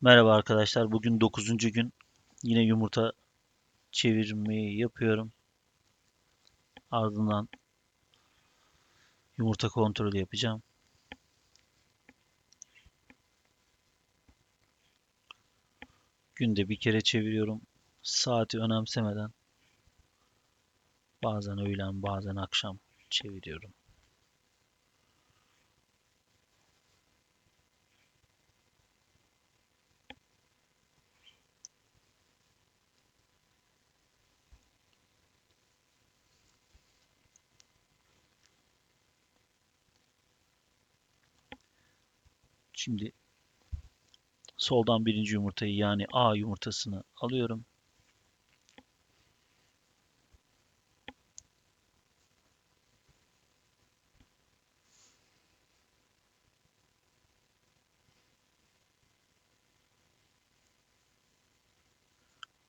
Merhaba arkadaşlar. Bugün 9. gün. Yine yumurta çevirmeyi yapıyorum. Ardından yumurta kontrolü yapacağım. Günde bir kere çeviriyorum. Saati önemsemeden. Bazen öğlen, bazen akşam çeviriyorum. Şimdi soldan birinci yumurtayı yani A yumurtasını alıyorum.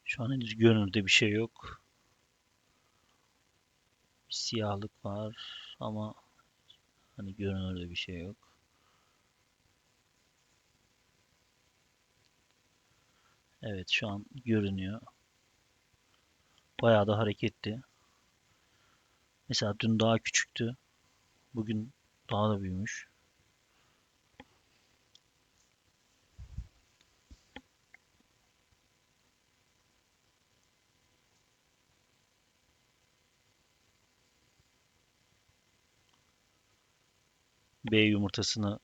Şu an henüz görünürde bir şey yok. Bir siyahlık var ama hani görünürde bir şey yok. Evet şu an görünüyor. Bayağı da hareketli. Mesela dün daha küçüktü. Bugün daha da büyümüş. B yumurtasını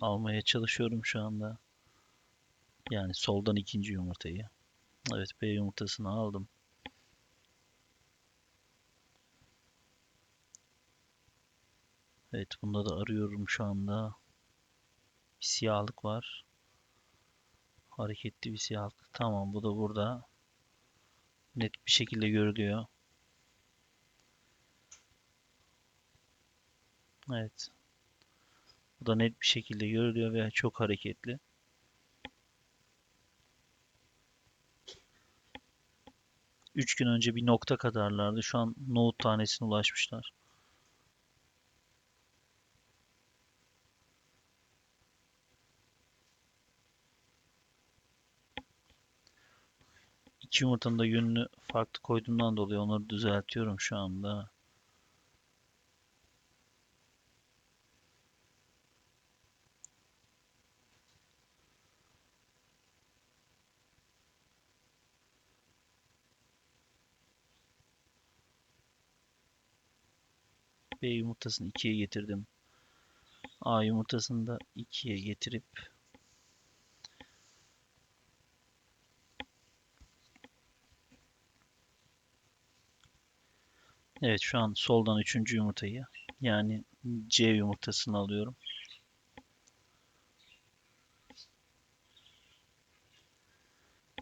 almaya çalışıyorum şu anda. Yani soldan ikinci yumurtayı. Evet B yumurtasını aldım. Evet bunda da arıyorum şu anda. Bir siyahlık var. Hareketli bir siyahlık. Tamam bu da burada. Net bir şekilde görülüyor. Evet. Bu da net bir şekilde görülüyor ve çok hareketli. Üç gün önce bir nokta kadarlardı. Şu an nohut tanesine ulaşmışlar. İki yumurtanın da yönünü farklı koyduğumdan dolayı onları düzeltiyorum şu anda. B yumurtasını 2'ye getirdim. A yumurtasını da 2'ye getirip Evet şu an soldan 3. yumurtayı yani C yumurtasını alıyorum.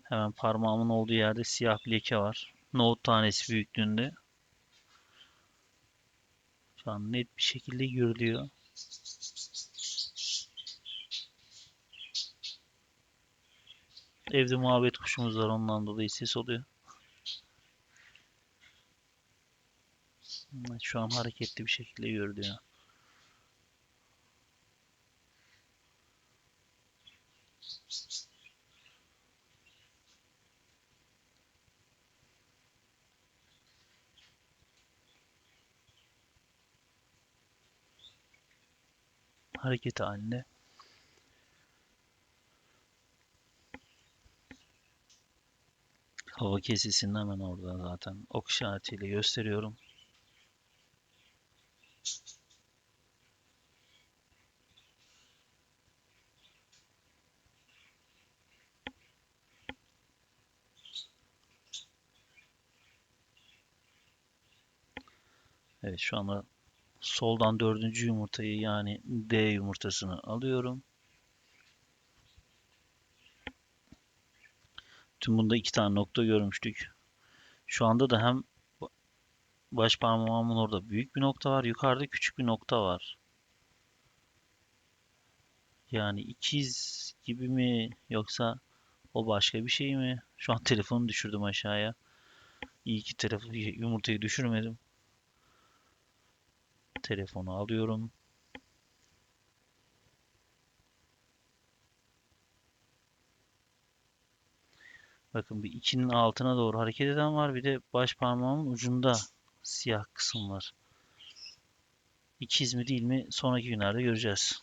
Hemen parmağımın olduğu yerde siyah bir leke var. Nohut tanesi büyüklüğünde. Şu an net bir şekilde görülüyor. Evde muhabbet kuşumuz var ondan dolayı ses oluyor. Şu an hareketli bir şekilde görülüyor. Hareket halinde. Hava kesesinin hemen orada zaten ok işaretiyle gösteriyorum. Evet şu anda soldan dördüncü yumurtayı yani D yumurtasını alıyorum. Tüm bunda iki tane nokta görmüştük. Şu anda da hem baş parmağımın orada büyük bir nokta var. Yukarıda küçük bir nokta var. Yani ikiz gibi mi yoksa o başka bir şey mi? Şu an telefonu düşürdüm aşağıya. İyi ki telefonu yumurtayı düşürmedim. Telefonu alıyorum. Bakın bir 2'nin altına doğru hareket eden var. Bir de baş parmağımın ucunda siyah kısım var. İkiz mi değil mi sonraki günlerde göreceğiz.